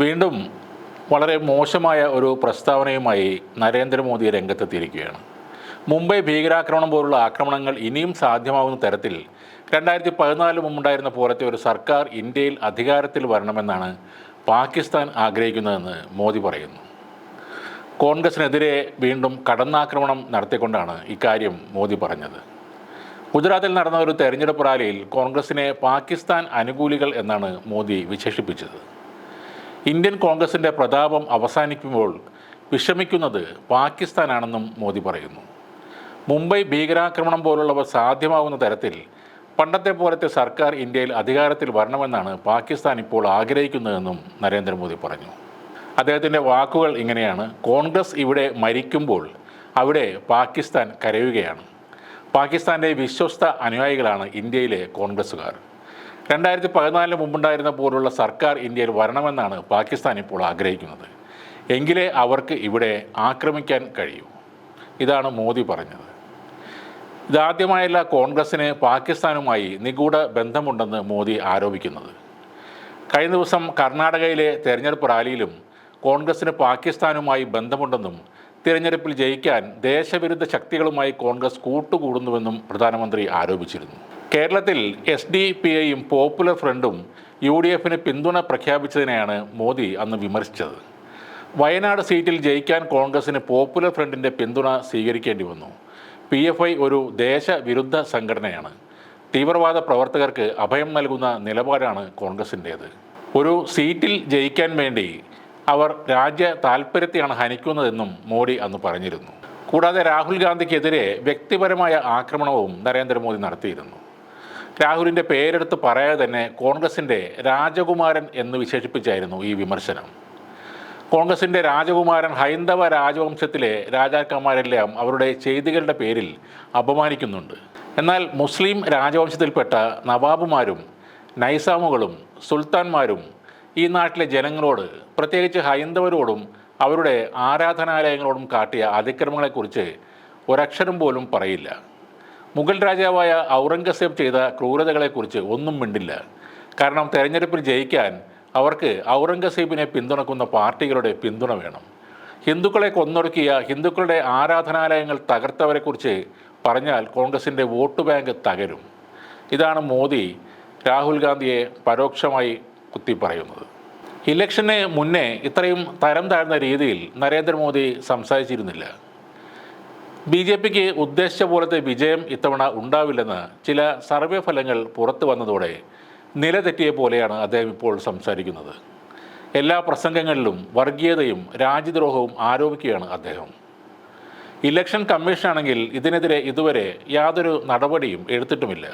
വീണ്ടും വളരെ മോശമായ ഒരു പ്രസ്താവനയുമായി നരേന്ദ്രമോദി രംഗത്തെത്തിയിരിക്കുകയാണ്. മുംബൈ ഭീകരാക്രമണം പോലുള്ള ആക്രമണങ്ങൾ ഇനിയും സാധ്യമാകുന്ന തരത്തിൽ രണ്ടായിരത്തി പതിനാല് മുമ്പുണ്ടായിരുന്ന പോലത്തെ ഒരു സർക്കാർ ഇന്ത്യയിൽ അധികാരത്തിൽ വരണമെന്നാണ് പാകിസ്ഥാൻ ആഗ്രഹിക്കുന്നതെന്ന് മോദി പറയുന്നു. കോൺഗ്രസിനെതിരെ വീണ്ടും കടന്നാക്രമണം നടത്തിക്കൊണ്ടാണ് ഇക്കാര്യം മോദി പറഞ്ഞത്. ഗുജറാത്തിൽ നടന്ന ഒരു തെരഞ്ഞെടുപ്പ് റാലിയിൽ കോൺഗ്രസിനെ പാകിസ്ഥാൻ അനുകൂലികൾ എന്നാണ് മോദി വിശേഷിപ്പിച്ചത്. ഇന്ത്യൻ കോൺഗ്രസിന്റെ പ്രതാപം അവസാനിക്കുമ്പോൾ വിഷമിക്കുന്നത് പാകിസ്ഥാനാണെന്നും മോദി പറയുന്നു. മുംബൈ ഭീകരാക്രമണം പോലുള്ളവ സാധ്യമാവുന്ന തരത്തിൽ പണ്ടത്തെ പോലത്തെ സർക്കാർ ഇന്ത്യയിൽ അധികാരത്തിൽ വരണമെന്നാണ് പാകിസ്ഥാൻ ഇപ്പോൾ ആഗ്രഹിക്കുന്നതെന്നും നരേന്ദ്രമോദി പറഞ്ഞു. അദ്ദേഹത്തിന്റെ വാക്കുകൾ ഇങ്ങനെയാണ്. കോൺഗ്രസ് ഇവിടെ മരിക്കുമ്പോൾ അവിടെ പാകിസ്ഥാൻ കരയുകയാണ്. പാകിസ്ഥാന്റെ വിശ്വസ്ത അനുയായികളാണ് ഇന്ത്യയിലെ കോൺഗ്രസ്സുകാർ. രണ്ടായിരത്തി പതിനാലിന് മുമ്പുണ്ടായിരുന്ന പോലുള്ള സർക്കാർ ഇന്ത്യയിൽ വരണമെന്നാണ് പാകിസ്ഥാൻ ഇപ്പോൾ ആഗ്രഹിക്കുന്നത്. എങ്കിലേ അവർക്ക് ഇവിടെ ആക്രമിക്കാൻ കഴിയൂ. ഇതാണ് മോദി പറഞ്ഞത്. ഇതാദ്യമായല്ല കോൺഗ്രസിന് പാകിസ്ഥാനുമായി നിഗൂഢ ബന്ധമുണ്ടെന്ന് മോദി ആരോപിക്കുന്നത്. കഴിഞ്ഞ ദിവസം കർണാടകയിലെ തെരഞ്ഞെടുപ്പ് റാലിയിലും കോൺഗ്രസിന് പാകിസ്ഥാനുമായി ബന്ധമുണ്ടെന്നും തിരഞ്ഞെടുപ്പിൽ ജയിക്കാൻ ദേശവിരുദ്ധ ശക്തികളുമായി കോൺഗ്രസ് കൂട്ടുകൂടുന്നുവെന്നും പ്രധാനമന്ത്രി ആരോപിച്ചിരുന്നു. കേരളത്തിൽ എസ് ഡി പി ഐയും പോപ്പുലർ ഫ്രണ്ടും യു ഡി എഫിന് പിന്തുണ പ്രഖ്യാപിച്ചതിനെയാണ് മോദി അന്ന് വിമർശിച്ചത്. വയനാട് സീറ്റിൽ ജയിക്കാൻ കോൺഗ്രസിന് പോപ്പുലർ ഫ്രണ്ടിന്റെ പിന്തുണ സ്വീകരിക്കേണ്ടി വന്നു. പി എഫ് ഐ ഒരു ദേശവിരുദ്ധ സംഘടനയാണ്. തീവ്രവാദ പ്രവർത്തകർക്ക് അഭയം നൽകുന്ന നിലപാടാണ് കോൺഗ്രസിന്റേത് ഒരു സീറ്റിൽ ജയിക്കാൻ വേണ്ടി അവർ രാജ്യ താൽപ്പര്യത്തെയാണ് ഹനിക്കുന്നതെന്നും മോഡി അന്ന് പറഞ്ഞിരുന്നു. കൂടാതെ രാഹുൽ ഗാന്ധിക്കെതിരെ വ്യക്തിപരമായ ആക്രമണവും നരേന്ദ്രമോദി നടത്തിയിരുന്നു. രാഹുലിന്റെ പേരെടുത്ത് പറയാതെ തന്നെ കോൺഗ്രസിന്റെ രാജകുമാരൻ എന്ന് വിശേഷിപ്പിച്ചായിരുന്നു ഈ വിമർശനം. കോൺഗ്രസിന്റെ രാജകുമാരൻ ഹൈന്ദവ രാജവംശത്തിലെ രാജാക്കന്മാരെല്ലാം അവരുടെ ചെയ്തികളുടെ പേരിൽ അപമാനിക്കുന്നുണ്ട്. എന്നാൽ മുസ്ലിം രാജവംശത്തിൽപ്പെട്ട നവാബുമാരും നൈസാമുകളും സുൽത്താൻമാരും ഈ നാട്ടിലെ ജനങ്ങളോട് പ്രത്യേകിച്ച് ഹൈന്ദവരോടും അവരുടെ ആരാധനാലയങ്ങളോടും കാട്ടിയ അതിക്രമങ്ങളെക്കുറിച്ച് ഒരക്ഷരം പോലും പറയില്ല. മുഗൾ രാജാവായ ഔറംഗസേബ് ചെയ്ത ക്രൂരതകളെക്കുറിച്ച് ഒന്നും മിണ്ടില്ല. കാരണം തെരഞ്ഞെടുപ്പിൽ ജയിക്കാൻ അവർക്ക് ഔറംഗസേബിനെ പിന്തുണക്കുന്ന പാർട്ടികളുടെ പിന്തുണ വേണം. ഹിന്ദുക്കളെ കൊന്നൊടുക്കിയ ഹിന്ദുക്കളുടെ ആരാധനാലയങ്ങൾ തകർത്തവരെക്കുറിച്ച് പറഞ്ഞാൽ കോൺഗ്രസിന്റെ വോട്ട് ബാങ്ക് തകരും. ഇതാണ് മോദി രാഹുൽ ഗാന്ധിയെ പരോക്ഷമായി കുത്തിപ്പറയുന്നത്. ഇലക്ഷന് മുന്നേ ഇത്രയും തരം താഴ്ന്ന രീതിയിൽ നരേന്ദ്രമോദി സംസാരിച്ചിരുന്നില്ല. ബി ജെ പിക്ക് ഉദ്ദേശിച്ച പോലത്തെ വിജയം ഇത്തവണ ഉണ്ടാവില്ലെന്ന് ചില സർവേ ഫലങ്ങൾ പുറത്തു വന്നതോടെ നിലതെറ്റിയ പോലെയാണ് അദ്ദേഹം ഇപ്പോൾ സംസാരിക്കുന്നത്. എല്ലാ പ്രസംഗങ്ങളിലും വർഗീയതയും രാജ്യദ്രോഹവും ആരോപിക്കുകയാണ് അദ്ദേഹം. ഇലക്ഷൻ കമ്മീഷനാണെങ്കിൽ ഇതിനെതിരെ ഇതുവരെ യാതൊരു നടപടിയും എടുത്തിട്ടുമില്ല.